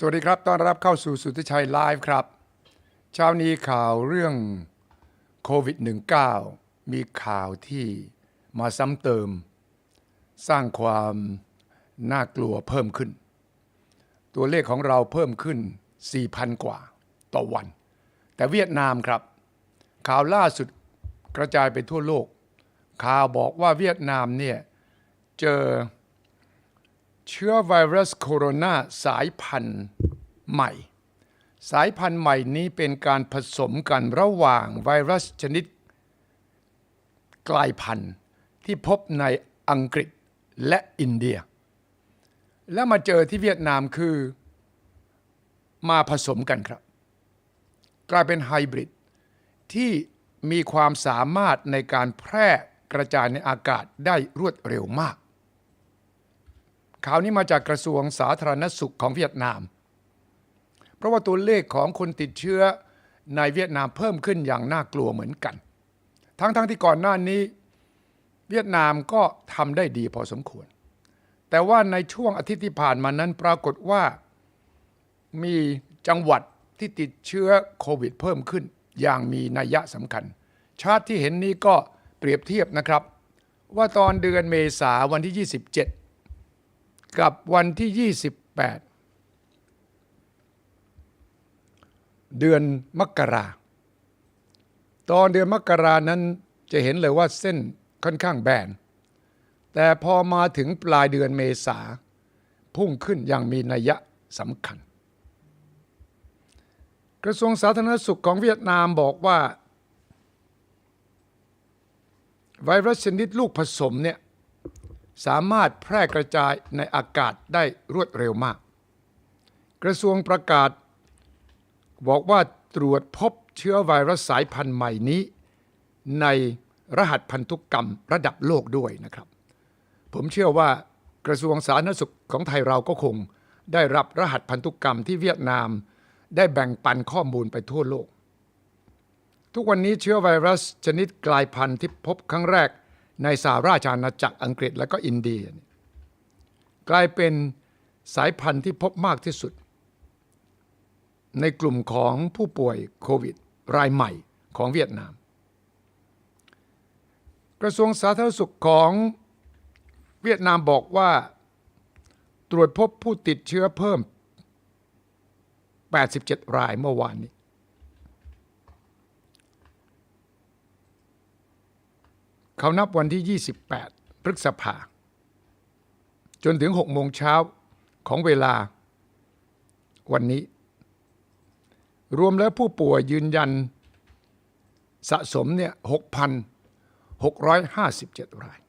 สวัสดีครับ ต้อนรับเข้าสู่สุทธิชัยไลฟ์ครับ เช้านี้ข่าวเรื่องโควิด -19 มีข่าวที่มาซ้ำเติม สร้างความน่ากลัวเพิ่มขึ้น ตัวเลขของเราเพิ่มขึ้น 4,000 กว่าต่อวัน แต่เวียดนามครับ ข่าวล่าสุดกระจายไปทั่วโลก ข่าวบอกว่าเวียดนามเนี่ยเจอ เชื้อไวรัสโคโรนาสายพันธุ์ใหม่ สายพันธุ์ใหม่นี้เป็นการผสมกันระหว่างไวรัสชนิดกลายพันธุ์ที่พบในอังกฤษและอินเดีย แล้วมาเจอที่เวียดนามคือมาผสมกันครับ กลายเป็นไฮบริดที่มีความสามารถในการแพร่กระจายในอากาศได้รวดเร็วมาก ข่าวนี้มาจากกระทรวงสาธารณสุขของเวียดนาม เพราะว่าตัวเลขของคนติดเชื้อในเวียดนามเพิ่มขึ้นอย่างน่ากลัวเหมือนกัน ทั้งๆทที่ก่อนหน้านี้ เวียดนามก็ทำได้ดีพอสมควร แต่ว่าในช่วงอาทิตย์ที่ผ่านมานั้นปรากฏว่ามีจังหวัดที่ติดเชื้อโควิดเพิ่มขึ้น อย่างมีนัยยะสำคัญ ชาร์ตที่เห็นนี้ก็เปรียบเทียบนะครับ ว่าตอนเดือนเมษาวันที่ 27 กับวันที่ 28 เดือนมกรา ตอนเดือนมกรานั้นจะเห็นเลยว่าเส้นค่อนข้างแบน แต่พอมาถึงปลายเดือนเมษา พุ่งขึ้นอย่างมีนัยยะสำคัญ กระทรวงสาธารณสุขของเวียดนามบอกว่า ไวรัสชนิดลูกผสมเนี่ย สามารถแพร่กระจายในอากาศได้รวดเร็วมาก กระทรวงประกาศ บอกว่าตรวจพบเชื้อไวรัสสายพันธุ์ใหม่นี้ ในรหัสพันธุกรรมระดับโลกด้วยนะครับ ผมเชื่อว่ากระทรวงสาธารณสุขของไทยเราก็คง ได้รับรหัสพันธุกรรมที่เวียดนาม ได้แบ่งปันข้อมูลไปทั่วโลก ทุกวันนี้เชื้อไวรัสชนิดกลายพันธุ์ที่พบครั้งแรก ในสหราชอาณาจักรอังกฤษและก็อินเดียเนี่ยกลายเป็นสายพันธุ์ที่พบมากที่สุด ในกลุ่มของผู้ป่วยโควิด รายใหม่ของเวียดนาม กระทรวงสาธารณสุขของเวียดนามบอกว่าตรวจพบผู้ติดเชื้อเพิ่ม 87 รายเมื่อวานนี้ เขานับวันที่ 28 พฤษภา จนถึง6โมงเช้าของเวลาวันนี้ รวมแล้วผู้ป่วยยืนยันสะสมเนี่ย 6,657 ราย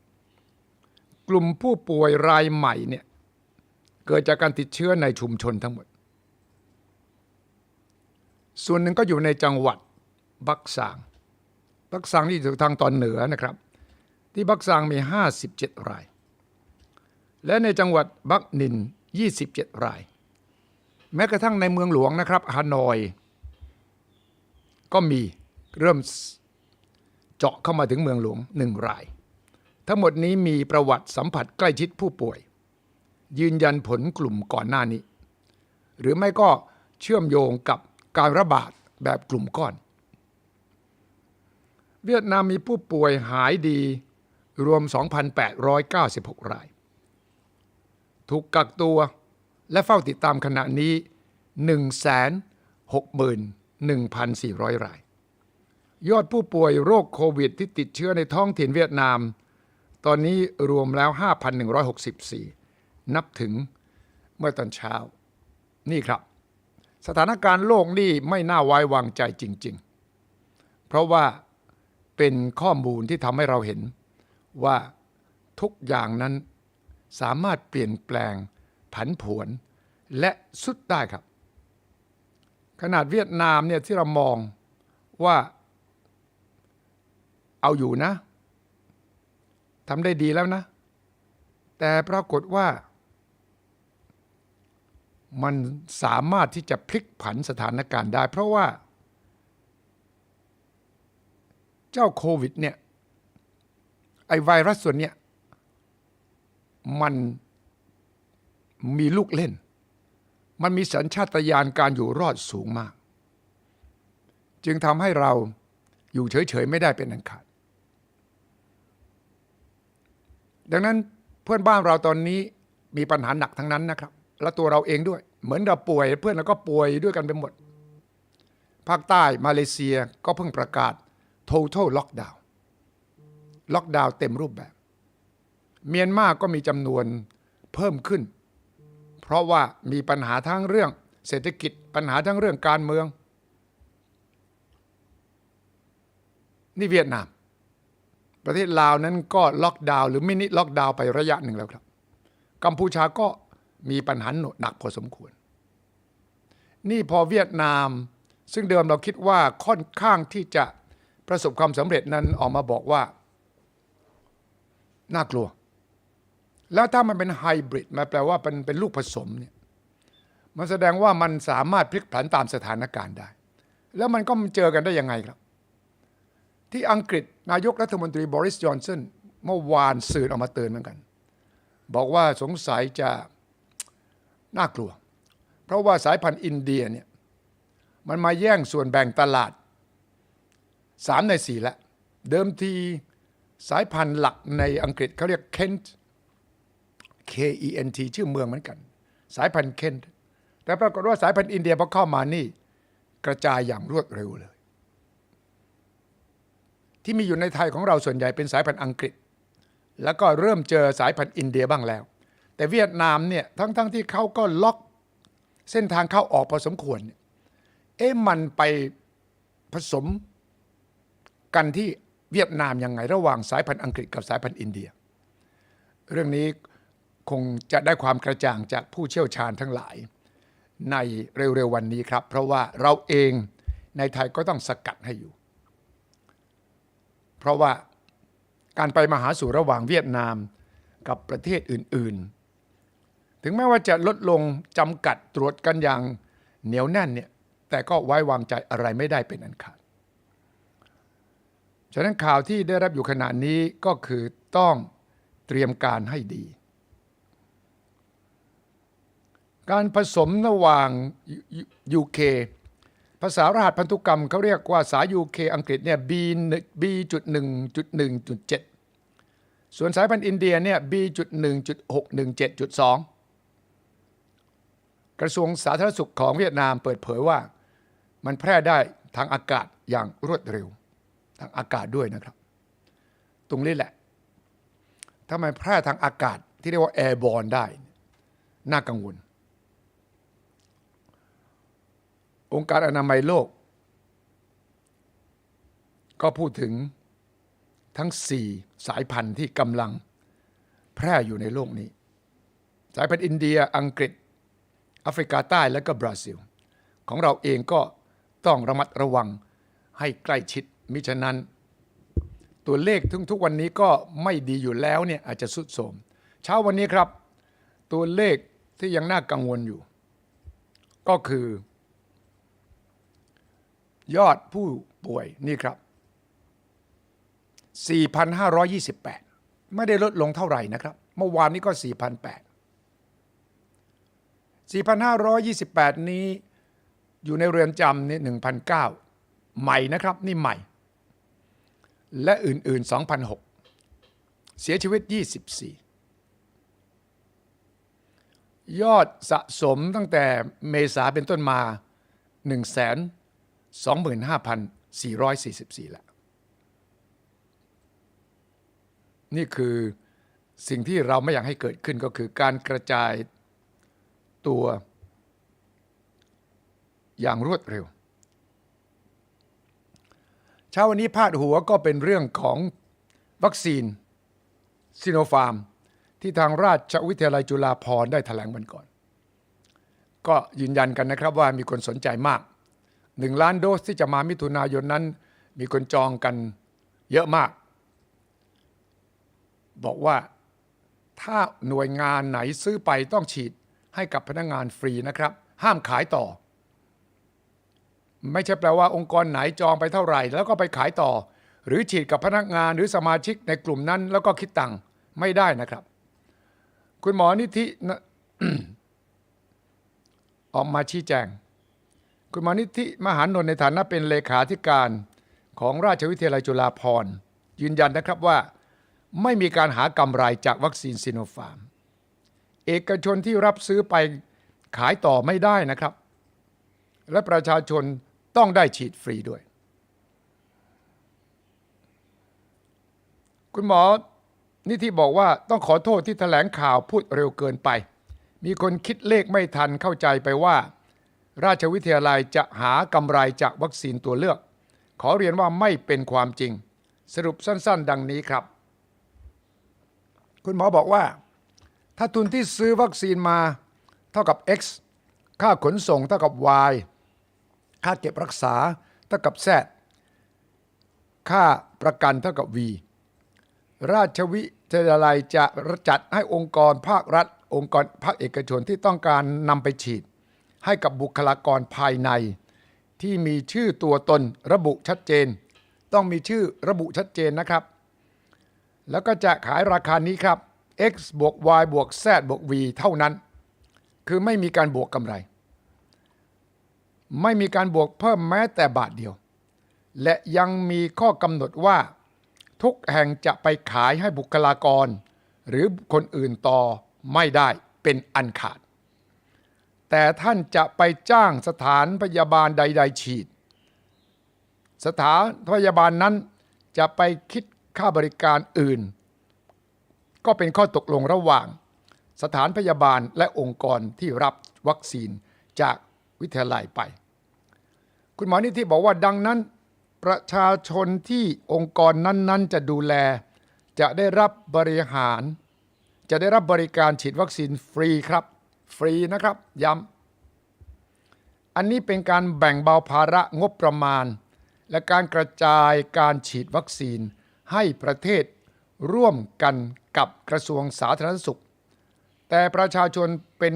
กลุ่มผู้ป่วยรายใหม่เนี่ย เกิดจากการติดเชื้อในชุมชนทั้งหมด ส่วนหนึ่งก็อยู่ในจังหวัดบักซางบักซางนี่อยู่ทางตอนเหนือนะครับ ที่บักซางมี 57 ราย และในจังหวัดบักนิน 27 ราย แม้กระทั่งในเมืองหลวงนะครับฮานอย ก็มีเริ่มเจาะเข้ามาถึงเมืองหลวงหนึ่งราย ทั้งหมดนี้มีประวัติสัมผัสใกล้ชิดผู้ป่วย ยืนยันผลกลุ่มก่อนหน้านี้ หรือไม่ก็เชื่อมโยงกับการระบาดแบบกลุ่มก้อน เวียดนามมีผู้ป่วยหายดี รวม 2,896 ราย ถูกกักตัวและเฝ้าติดตามขณะนี้ 161,400 ราย ยอดผู้ป่วยโรคโควิดที่ติดเชื้อในท้องถิ่นเวียดนาม ตอนนี้รวมแล้ว 5,164 นับถึงเมื่อตอนเช้า นี่ครับ สถานการณ์โลกนี่ไม่น่าไว้วางใจจริง ๆ เพราะว่าเป็นข้อมูลที่ทำให้เราเห็น ว่าทุกอย่างนั้นสามารถเปลี่ยนแปลงผันผวนและสุดได้ครับ ขนาดเวียดนามเนี่ยที่เรามองว่าเอาอยู่นะทำได้ดีแล้วนะ แต่ปรากฏว่า มันสามารถที่จะพลิกผันสถานการณ์ได้ เพราะว่า เจ้าโควิดเนี่ย ไอไวรัสส่วนเนี้ยมันมีลูกเล่น มันมีสัญชาตญาณการอยู่รอดสูงมาก จึงทำให้เราอยู่เฉยๆไม่ได้เป็นอันขาด ดังนั้นเพื่อนบ้านเราตอนนี้มีปัญหาหนักทั้งนั้นนะครับ และตัวเราเองด้วย เหมือนเราป่วยเพื่อนเราก็ป่วยด้วยกันไปหมด ภาคใต้มาเลเซียก็เพิ่งประกาศ total lockdown ล็อกดาวน์เต็มรูปแบบ เมียนมาก็มีจำนวนเพิ่มขึ้น เพราะว่ามีปัญหาทั้งเรื่องเศรษฐกิจปัญหาทั้งเรื่องการเมือง นี่เวียดนาม ประเทศลาวนั้นก็ล็อกดาวน์หรือมินิล็อกดาวน์ไประยะหนึ่งแล้วครับ กัมพูชาก็มีปัญหาหนักพอสมควร นี่พอเวียดนาม ซึ่งเดิมเราคิดว่าค่อนข้างที่จะประสบความสำเร็จนั้นออกมาบอกว่า น่ากลัว แล้วถ้ามันเป็นไฮบริดมันแปลว่าเป็นเป็นลูกผสมเนี่ยมันแสดงว่ามันสามารถพลิกผันตามสถานการณ์ได้ แล้วมันก็มเจอกันได้ยังไงครับ ที่อังกฤษนายกรัฐมนตรีบริสจอนสันเมื่อวานสื่อออกมาเตือนเหมือนกัน บอกว่าสงสัยจะน่ากลัว เพราะว่าสายพันธุ์อินเดียเนี่ยมันมาแย่งส่วนแบ่งตลาดสามในสี่แล้วเดิมที สายพันธุ์หลักในอังกฤษเขาเรียก Kent K E N T ชื่อเมืองเหมือนกัน สายพันธุ์เคนต์แต่ปรากฏว่าสายพันธุ์อินเดียพอเข้ามานี่ กระจายอย่างรวดเร็วเลย ที่มีอยู่ในไทยของเราส่วนใหญ่เป็นสายพันธุ์อังกฤษ แล้วก็เริ่มเจอสายพันธุ์อินเดียบ้างแล้ว แต่เวียดนามเนี่ยทั้งๆทที่เขาก็ล็อกเส้นทางเข้าออกพอสมควรเนี่ยเอ๊ะมันไปผสมกันที่ เวียดนามยังไงระหว่างสายพันธุ์อังกฤษกับสายพันธุ์อินเดีย เรื่องนี้คงจะได้ความกระจ่างจากผู้เชี่ยวชาญทั้งหลายในเร็วๆวันนี้ครับ เพราะว่าเราเองในไทยก็ต้องสกัดให้อยู่ เพราะว่าการไปมาหาสู่ระหว่างเวียดนามกับประเทศอื่นๆ ถึงแม้ว่าจะลดลงจำกัดตรวจกันอย่างเหนียวแน่นเนี่ยแต่ก็ไว้วางใจอะไรไม่ได้เป็นอันขาด ฉะนั้นข่าวที่ได้รับอยู่ขณะนี้ก็คือต้องเตรียมการให้ดี การผสมระหว่าง UK ภาษารหัสพันธุกรรมเขาเรียกว่าสาย UK อังกฤษเนี่ย B B.1.1.7 ส่วนสายพันธุ์อินเดียเนี่ย B.1.617.2 กระทรวงสาธารณสุขของเวียดนามเปิดเผยว่า มันแพร่ได้ทางอากาศอย่างรวดเร็ว ทางอากาศด้วยนะครับ ตรงนี้แหละถ้ามันแพร่ทางอากาศที่เรียกว่าแอร์บอลได้ น่ากังวล องค์การอนามัยโลก ก็พูดถึงทั้ง 4 สายพันธุ์ที่กำลังแพร่อยู่ในโลกนี้ สายพันธุ์อินเดียอังกฤษแอฟริกาใต้และก็บราซิล ของเราเองก็ต้องระมัดระวังให้ใกล้ชิด มิฉะนั้น ตัวเลขทุกทุกวันนี้ก็ไม่ดีอยู่แล้วเนี่ยอาจจะสุดโทมเช้าวันนี้ครับ ตัวเลขที่ยังน่ากังวลอยู่ ก็คือ ยอดผู้ป่วยนี่ครับ 4,528 ไม่ได้ลดลงเท่าไหร่นะครับ เมื่อวานนี้ก็ 4,008 4,528 นี้อยู่ในเรือนจำนี่1,009 ใหม่นะครับ นี่ใหม่ และอื่น ๆ 2,006 เสียชีวิต 24 ยอดสะสมตั้งแต่เมษาเป็นต้นมา 125,444 แล้ว นี่คือสิ่งที่เราไม่อยากให้เกิดขึ้นก็คือการกระจายตัวอย่างรวดเร็ว เช้าวันนี้พาดหัวก็เป็นเรื่องของวัคซีนซิโนฟาร์ม ที่ทางราชวิทยาลัยจุฬาภรณ์ได้ถแถลงวันก่อน ก็ยืนยันกันนะครับว่ามีคนสนใจมากหนึ่งล้านโดสที่จะมามิถุนายนนั้น มีคนจองกันเยอะมาก บอกว่าถ้าหน่วยงานไหนซื้อไปต้องฉีดให้กับพนักงงานฟรีนะครับ ห้ามขายต่อ ไม่ใช่แปลว่าองค์กรไหนจองไปเท่าไหร่ แล้วก็ไปขายต่อ หรือฉีดกับพนักงานหรือสมาชิกในกลุ่มนั้นแล้วก็คิดตังค์ไม่ได้นะครับ คุณหมอนิธิออกมาชี้แจง คุณหมอนิธิมหานนท์ในฐานะเป็นเลขาธิการของราชวิทยาลัยจุฬาภรณ์ยืนยันนะครับว่า ไม่มีการหากำไรจากวัคซีนซิโนฟาร์ม เอกชนที่รับซื้อไปขายต่อไม่ได้นะครับ และประชาชน ต้องได้ฉีดฟรีด้วย คุณหมอนิธิบอกว่าต้องขอโทษที่แถลงข่าวพูดเร็วเกินไป มีคนคิดเลขไม่ทันเข้าใจไปว่า ราชวิทยาลัยจะหากำไรจากวัคซีนตัวเลือก ขอเรียนว่าไม่เป็นความจริง สรุปสั้น ๆ ดังนี้ครับ คุณหมอบอกว่า ถ้าทุนที่ซื้อวัคซีนมา เท่ากับ X ค่าขนส่งเท่ากับ Y ค่าเก็บรักษาเท่ากับ Z ค่าประกันเท่ากับ V ราชวิทยาลัยจะจัดให้องค์กรภาครัฐ องค์กรภาคเอกชนที่ต้องการนำไปฉีด ให้กับบุคลากรภายใน ที่มีชื่อตัวตนระบุชัดเจน ต้องมีชื่อระบุชัดเจนนะครับ แล้วก็จะขายราคานี้ครับ x บวก y บวก z บวก v เท่านั้น คือไม่มีการบวกกำไร ไม่มีการบวกเพิ่มแม้แต่บาทเดียว และยังมีข้อกำหนดว่า ทุกแห่งจะไปขายให้บุคลากร หรือคนอื่นต่อไม่ได้เป็นอันขาด แต่ท่านจะไปจ้างสถานพยาบาลใด ๆ ฉีด สถานพยาบาลนั้นจะไปคิดค่าบริการอื่น ก็เป็นข้อตกลงระหว่าง สถานพยาบาลและองค์กรที่รับวัคซีนจาก วิทยาลัยไป คุณหมอนิธิบอกว่าดังนั้น ประชาชนที่องค์กรนั้น ๆ จะดูแล จะได้รับบริหาร จะได้รับบริการฉีดวัคซีนฟรีครับ ฟรีนะครับย้ำอันนี้เป็นการแบ่งเบาภาระงบประมาณ และการกระจายการฉีดวัคซีนให้ประเทศร่วมกันกับกระทรวงสาธารณสุข แต่ประชาชนเป็น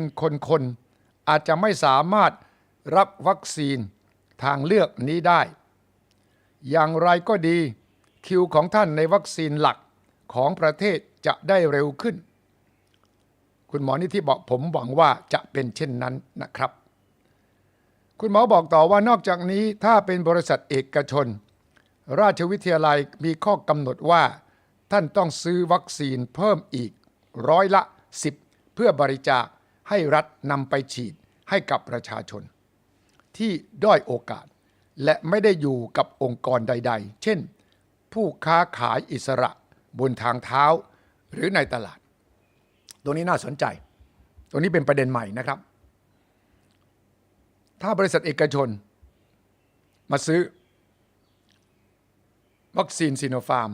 คนๆอาจจะไม่สามารถ รับวัคซีนทางเลือกนี้ได้ อย่างไรก็ดีคิวของท่านในวัคซีนหลักของประเทศจะได้เร็วขึ้น คุณหมอนิธิบอกผมหวังว่าจะเป็นเช่นนั้นนะครับ คุณหมอบอกต่อว่านอกจากนี้ถ้าเป็นบริษัทเอกชน ราชวิทยาลัยมีข้อกำหนดว่า ท่านต้องซื้อวัคซีนเพิ่มอีกร้อยละ 10 เพื่อบริจาคให้รัฐนำไปฉีดให้กับประชาชน ที่ด้อยโอกาส และไม่ได้อยู่กับองค์กรใด ๆ เช่น ผู้ค้าขายอิสระบนทางเท้าหรือในตลาด ตรงนี้น่าสนใจ ตรงนี้เป็นประเด็นใหม่นะครับ ถ้าบริษัทเอกชน มาซื้อ วัคซีนซีโนฟาร์ม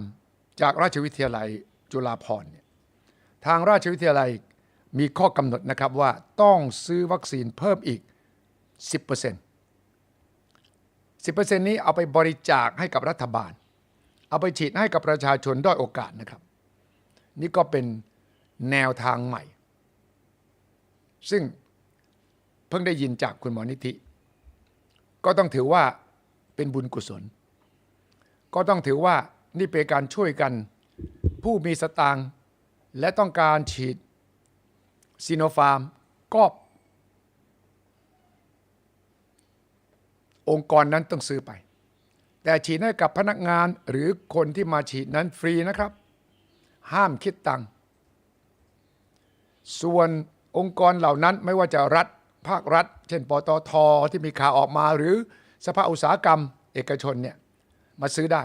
จากราชวิทยาลัยจุฬาภรณ์เนี่ยทางราชวิทยาลัยมีข้อกำหนดนะครับว่าต้องซื้อวัคซีนเพิ่มอีก 10% 10%นี้เอาไปบริจาคให้กับรัฐบาล เอาไปฉีดให้กับประชาชนด้อยโอกาสนะครับ นี่ก็เป็นแนวทางใหม่ ซึ่งเพิ่งได้ยินจากคุณหมอนิธิ ก็ต้องถือว่าเป็นบุญกุศล ก็ต้องถือว่านี่เป็นการช่วยกันผู้มีสตางค์และต้องการฉีดซีโนฟาร์มก็ องค์กรนั้นต้องซื้อไป แต่ฉีดให้กับพนักงานหรือคนที่มาฉีดนั้นฟรีนะครับ ห้ามคิดตังค์ส่วนองค์กรเหล่านั้นไม่ว่าจะรัฐภาครัฐ เช่นปตทที่มีข่าวออกมาหรือสภาอุตสาหกรรมเอกชนเนี่ยมาซื้อได้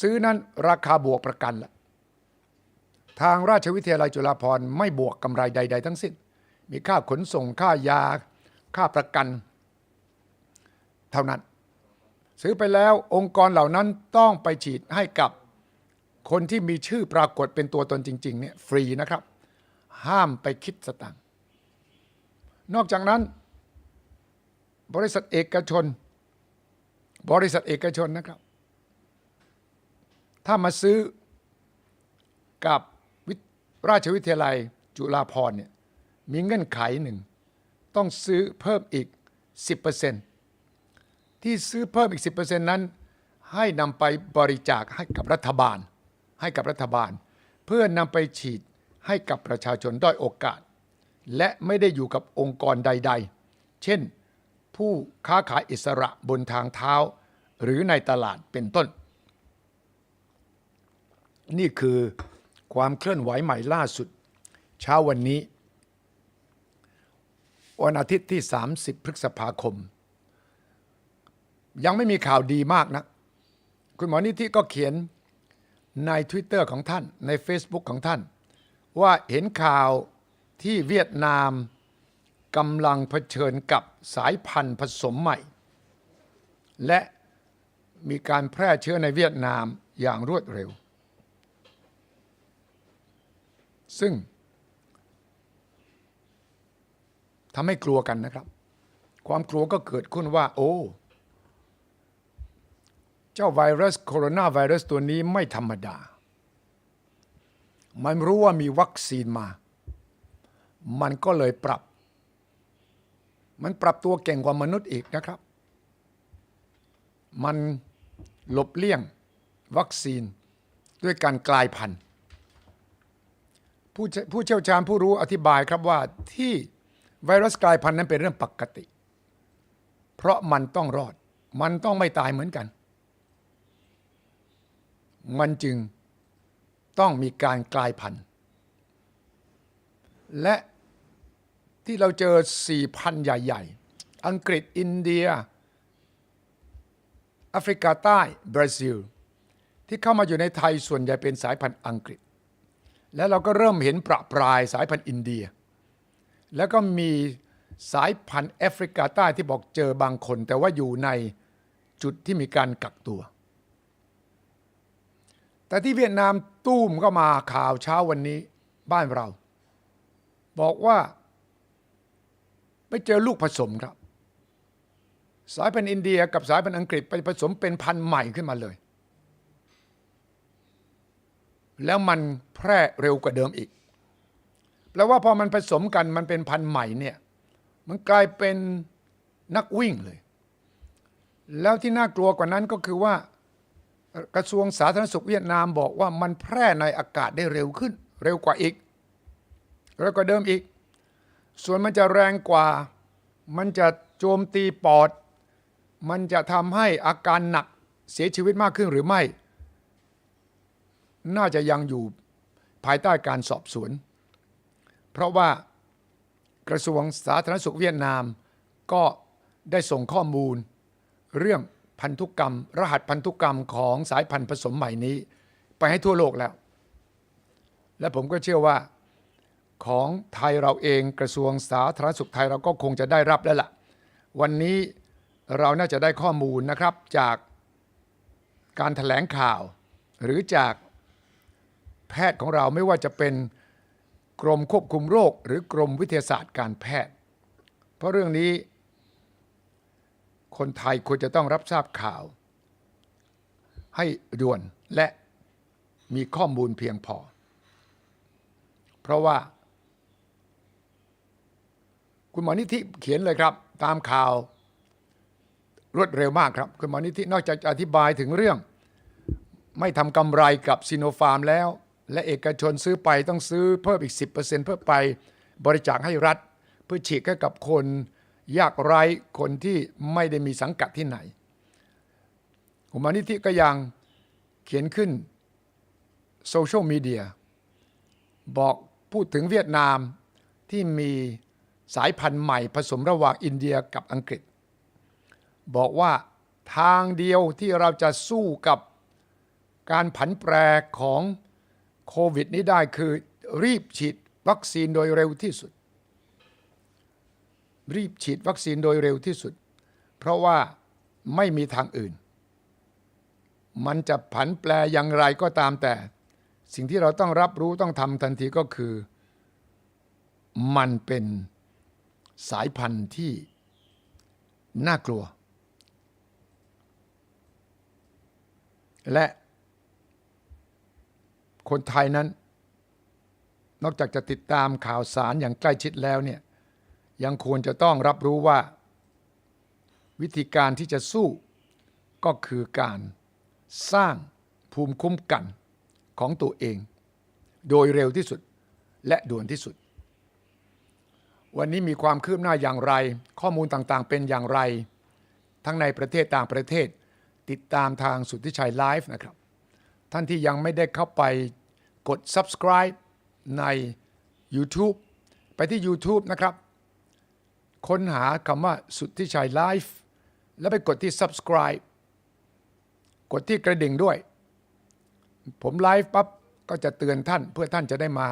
ซื้อนั้นราคาบวกประกันละทางราชวิทยาลัยจุฬาภรณ์ไม่บวกกำไรใด ๆ ทั้งสิ้น มีค่าขนส่งค่ายา ค่าประกัน เท่านั้น ซื้อไปแล้วองค์กรเหล่านั้นต้องไปฉีดให้กับคนที่มีชื่อปรากฏเป็นตัวตนจริง ๆ เนี่ยฟรีนะครับ ห้ามไปคิดสตังค์นอกจากนั้น บริษัทเอกชน บริษัทเอกชนนะครับ ถ้ามาซื้อกับราชวิทยาลัยจุฬาภรณ์เนี่ยมีเงื่อนไขหนึ่ง ต้องซื้อเพิ่มอีก 10%ที่ซื้อเพิ่มอีก 10%นั้น ให้นำไปบริจาคให้กับรัฐบาล ให้กับรัฐบาล เพื่อนำไปฉีดให้กับประชาชนด้อยโอกาส และไม่ได้อยู่กับองค์กรใด ๆ เช่น ผู้ค้าขายอิสระบนทางเท้า หรือในตลาดเป็นต้น นี่คือความเคลื่อนไหวใหม่ล่าสุด เช้าวันนี้ วันอาทิตย์ที่ 30 พฤษภาคม ยังไม่มีข่าวดีมากนะ คุณหมอนิธิก็เขียนใน Twitter ของท่านใน Facebook ของท่าน ว่าเห็นข่าวที่เวียดนามกำลังเผชิญกับสายพันธุ์ผสมใหม่ และมีการแพร่เชื้อในเวียดนามอย่างรวดเร็ว ซึ่ง ทำให้กลัวกันนะครับ ความกลัวก็เกิดขึ้นว่า โอ้เจ้าไวรัสโคโรนาไวรัสตัวนี้ไม่ธรรมดา มันรู้ว่ามีวัคซีนมา มันก็เลยปรับ มันปรับตัวเก่งกว่ามนุษย์อีกนะครับ มันหลบเลี่ยงวัคซีนด้วยการกลายพันธุ์ผู้เชี่ยวชาญผู้รู้อธิบายครับว่าที่ ไวรัสกลายพันธุ์นั้นเป็นเรื่องปกติ เพราะมันต้องรอด มันต้องไม่ตายเหมือนกัน มันจึงต้องมีการกลายพันธุ์ และที่เราเจอสี่พันใหญ่ๆ อังกฤษอินเดียแอฟริกาใต้บราซิล ที่เข้ามาอยู่ในไทยส่วนใหญ่เป็นสายพันธุ์อังกฤษ แล้วเราก็เริ่มเห็นประปรายสายพันธุ์อินเดีย แล้วก็มีสายพันธุ์แอฟริกาใต้ที่บอกเจอบางคน แต่ว่าอยู่ในจุดที่มีการกักตัว แต่ที่เวียดนามตู้มก็มาข่าวเช้าวันนี้บ้านเรา บอกว่าไปเจอลูกผสมครับ สายพันธุ์อินเดียกับสายพันธุ์อังกฤษไปผสมเป็นพันธุ์ใหม่ขึ้นมาเลย แล้วมันแพร่เร็วกว่าเดิมอีก แปลว่าพอมันผสมกันมันเป็นพันธุ์ใหม่เนี่ยมันกลายเป็นนักวิ่งเลย แล้วที่น่ากลัวกว่านั้นก็คือว่ากระทรวงสาธารณสุขเวียดนามบอกว่ามันแพร่ในอากาศได้เร็วขึ้น เร็วกว่าอีก เร็วกว่าเดิมอีก ส่วนมันจะแรงกว่า มันจะโจมตีปอด มันจะทำให้อาการหนักเสียชีวิตมากขึ้นหรือไม่ น่าจะยังอยู่ภายใต้การสอบสวน เพราะว่ากระทรวงสาธารณสุขเวียดนามก็ได้ส่งข้อมูล เรื่องพันธุกรรม รหัสพันธุกรรมของสายพันธุ์ผสมใหม่นี้ ไปให้ทั่วโลกแล้ว และผมก็เชื่อว่าของไทยเราเองกระทรวงสาธารณสุขไทยเราก็คงจะได้รับแล้วล่ะ วันนี้เราน่าจะได้ข้อมูลนะครับจากการถแถลงข่าว หรือจากแพทย์ของเราไม่ว่าจะเป็น กรมควบคุมโรค หรือกรมวิทยาศาสตร์การแพทย์ เพราะเรื่องนี้ คนไทยควรจะต้องรับทราบข่าว ให้ด่วนและมีข้อมูลเพียงพอ เพราะว่า คุณหมอนิธิเขียนเลยครับ ตามข่าวรวดเร็วมากครับ คุณหมอนิธินอกจากจะอธิบายถึงเรื่อง ไม่ทำกำไรกับซีโนฟาร์มแล้ว และเอกชนซื้อไปต้องซื้อเพิ่มอีก 10%เพื่อไปบริจาคให้รัฐ เพื่อฉีดให้กับคนยากไร้คนที่ไม่ได้มีสังกัดที่ไหนคุมอนิธิก็ยังเขียนขึ้นโซเชียลมีเดียบอกพูดถึงเวียดนามที่มีสายพันธุ์ใหม่ผสมระหว่างอินเดียกับอังกฤษ บอกว่าทางเดียวที่เราจะสู้กับการผันแปรของ โควิดนี้ได้คือรีบฉีดวัคซีนโดยเร็วที่สุด รีบฉีดวัคซีนโดยเร็วที่สุด เพราะว่าไม่มีทางอื่น มันจะผันแปรอย่างไรก็ตามแต่ สิ่งที่เราต้องรับรู้ต้องทำทันทีก็คือ มันเป็นสายพันธุ์ที่น่ากลัว และ คนไทยนั้น นอกจากจะติดตามข่าวสารอย่างใกล้ชิดแล้วเนี่ยยังควรจะต้องรับรู้ว่า วิธีการที่จะสู้ก็คือการสร้างภูมิคุ้มกันของตัวเอง โดยเร็วที่สุดและด่วนที่สุด วันนี้มีความคืบหน้าอย่างไร ข้อมูลต่างๆ เป็นอย่างไร ทั้งในประเทศต่างประเทศ ติดตามทางสุทธิชัยไลฟ์นะครับ ท่านที่ยังไม่ได้เข้าไปกด subscribe ใน YouTube ไปที่ YouTube นะครับ ค้นหาคำว่าสุทธิชัยไลฟ์แล้วไปกดที่ subscribe กดที่กระดิ่งด้วย ผมไลฟ์ปั๊บก็จะเตือนท่านเพื่อท่านจะได้มา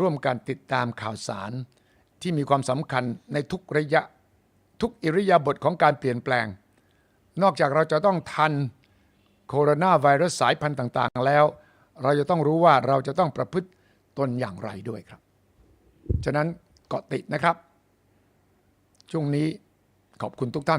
ร่วมกันติดตามข่าวสาร ที่มีความสำคัญในทุกระยะทุกอิริยาบถของการเปลี่ยนแปลง นอกจากเราจะต้องทัน โคโรนาไวรัสสายพันธุ์ต่าง ๆ แล้ว เราจะต้องรู้ว่าเราจะต้องประพฤติตนอย่างไรด้วยครับ ฉะนั้นเกาะติดนะครับ ช่วงนี้ขอบคุณทุกท่าน